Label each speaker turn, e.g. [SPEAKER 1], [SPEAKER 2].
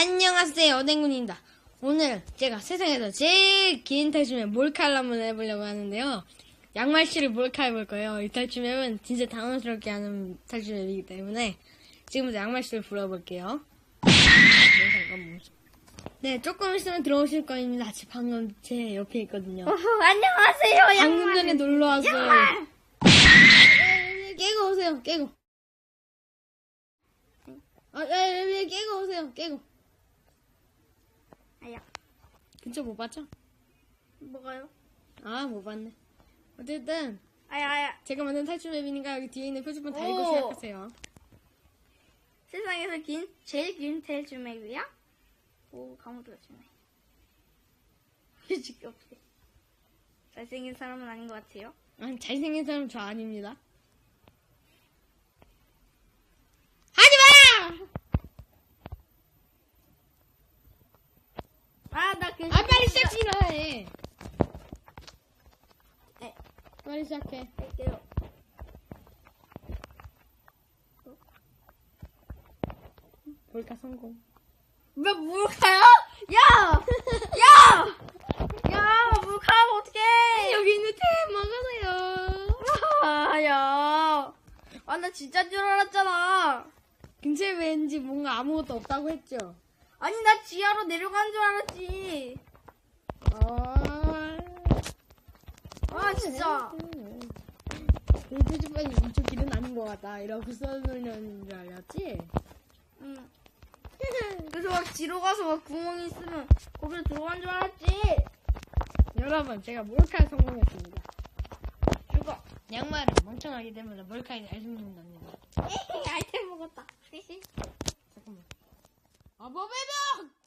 [SPEAKER 1] 안녕하세요, 어댕군입니다. 오늘 제가 세상에서 제일 긴 탈춤의 몰카를 한번 해보려고 하는데요. 양말씨를 몰카 해볼 거예요. 이 탈춤맵은 진짜 당황스럽게 하는 탈춤맵이기 때문에 지금부터 양말씨를 불러볼게요. 네. 네, 조금 있으면 들어오실 거입니다. 지 방금 제 옆에 있거든요.
[SPEAKER 2] 어허, 안녕하세요,
[SPEAKER 1] 방금 전에 놀러 왔어요.
[SPEAKER 2] 양말.
[SPEAKER 1] 네, 깨고 오세요, 깨고. 아, 예, 예, 깨고 오세요, 깨고.
[SPEAKER 2] 아야,
[SPEAKER 1] 근처 못 봤죠?
[SPEAKER 2] 뭐가요?
[SPEAKER 1] 아, 못 봤네. 어쨌든,
[SPEAKER 2] 아야, 아야.
[SPEAKER 1] 제가 만든 탈출 맵이니까 여기 뒤에 있는 표지판 다 읽고
[SPEAKER 2] 오.
[SPEAKER 1] 시작하세요.
[SPEAKER 2] 세상에서 긴, 제일 긴 텔주맥이야? 오, 가무도 주네. 휴지 없어. 잘생긴 사람은 아닌 것 같아요.
[SPEAKER 1] 아니, 잘생긴 사람 저 아닙니다. 하지 마!
[SPEAKER 2] 아, 나 그.
[SPEAKER 1] 아, 빨리 시작이라 해.
[SPEAKER 2] 네.
[SPEAKER 1] 빨리 시작해.
[SPEAKER 2] 할게요.
[SPEAKER 1] 몰카 성공.
[SPEAKER 2] 왜 물가요? 야! 야! 야, 물가면 어떡해!
[SPEAKER 1] 여기 있는 템 먹으세요.
[SPEAKER 2] 아, 야. 아, 나 진짜 줄 알았잖아.
[SPEAKER 1] 근처에 왠지 뭔가 아무것도 없다고 했죠?
[SPEAKER 2] 아니, 나 지하로 내려간 줄 알았지.
[SPEAKER 1] 아,
[SPEAKER 2] 아, 진짜.
[SPEAKER 1] 이 표지판이 이쪽 길은 아닌 것 같다. 이러고 써놓으려는 줄 알았지?
[SPEAKER 2] 응. 그래서 막 뒤로 가서 막 구멍이 있으면 거기로 들어간 줄 알았지.
[SPEAKER 1] 여러분, 제가 몰카에 성공했습니다.
[SPEAKER 2] 죽어.
[SPEAKER 1] 양말은 멍청하기 때문에 몰카에 잘 숨는답니다.
[SPEAKER 2] 아이템 먹었다.
[SPEAKER 1] 잠깐만. 아, 뭐 배병!